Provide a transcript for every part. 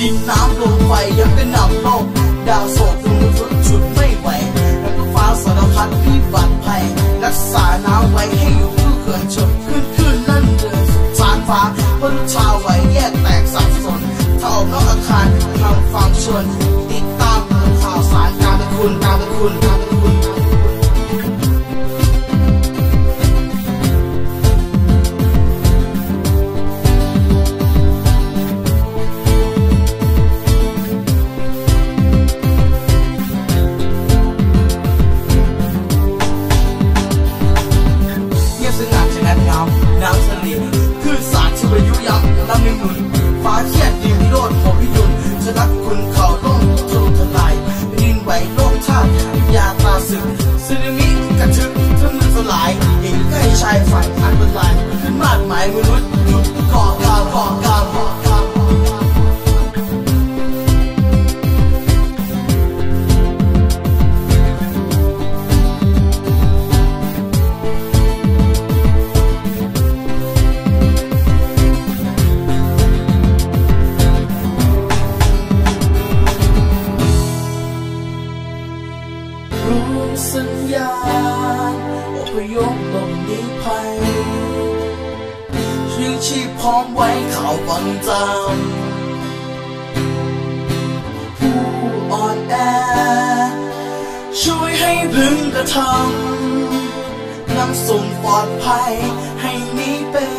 ยิงน้ำลงไฟยังเป็นน้ำโลก ดาวโศกมุทุกจุดไม่ไหวแล้วก็ฟ้าสารพัดพี่บัติภัย รักษาน้ำไว้ให้อยู่คู่เกินชนขึ้นขึ้นนั่นเดินสุดสารฟ้าพลุชาไว้แยกแตกสับสนถ้าออกนอกอาคารทำความชนติดตามข่าวสารการตะคุณการตะคุณการน ที่ประยุยังลำหนึ่งหนุนฟ้าเชียดดินโรดของพิยุนจะรักคุณเขาต้องทะลุทลายดินไหวโลกชาติยาตาสึกซึนามิกระทึกทั้งมันสลายเห็นใกล้ชายฝั่งอันเป็นลายขึ้นมาดหมายมนุษย์หยุดก่อกาวก่อกา ยพหลบหนีภัยยังชีพพร้อมไว้ข่าวบังจามผู้อ่อนแอ ช่วยให้พึงกระทำนำส่งปลอดภัยให้นี้เป็น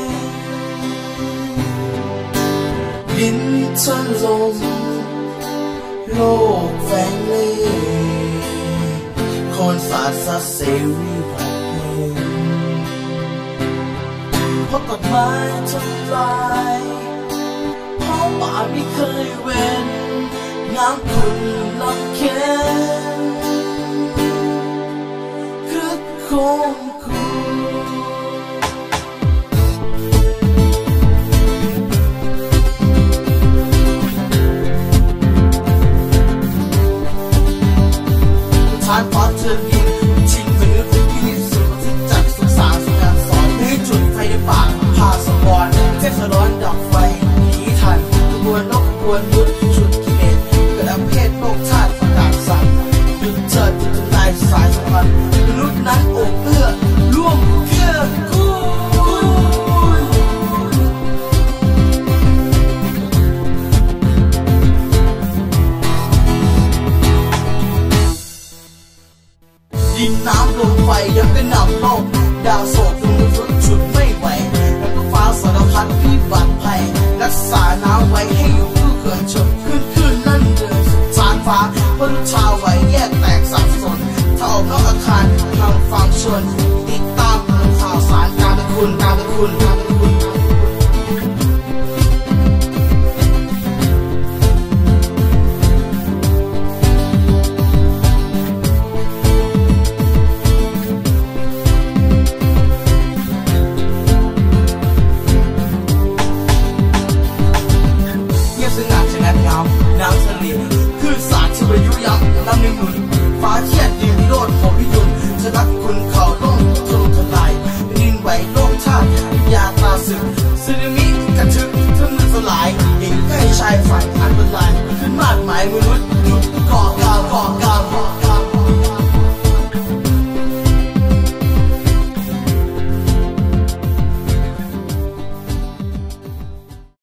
ดินถล่มโลกแฝงเล่ห์คนสาดสัตว์เสรี เพราะตัดไม้ทำลายเพราะป่าไม่เคยเว้นน้ำขุ่นลำเค็นคึกโคมคูทานฟ้าเธอยิง ปากพาสวรรค์เทพร้อนดับไฟหนีทันขบวนนกขบวนยุดชุดกิเลสกระดับเพศโลกชาติประกาศสั่งหยุดเชิดหยุดทำลายสายสัมพันธ์มนุษย์นั้นโอบเอื้อร่วมเกื้อกูลดินน้ำลมไฟยังเป็นนำโลก เพราะลูกชาวไหวแยกแตกสับสนถ้าออกนอกอาคารทางฟังชวนติดตามข่าวสารการเป็นคุณการเป็นคุณการเป็น เชียดดินพิโรดของพิยุนจะรักคุณเขาต้องทะลุทลายดินไหวโลกชาติยาตาสึกซึนามิกระทึกทั้งมันสลายเห็นใกล้ชายฝั่งอันเป็นลายขึ้นมาดหมายมนุษย์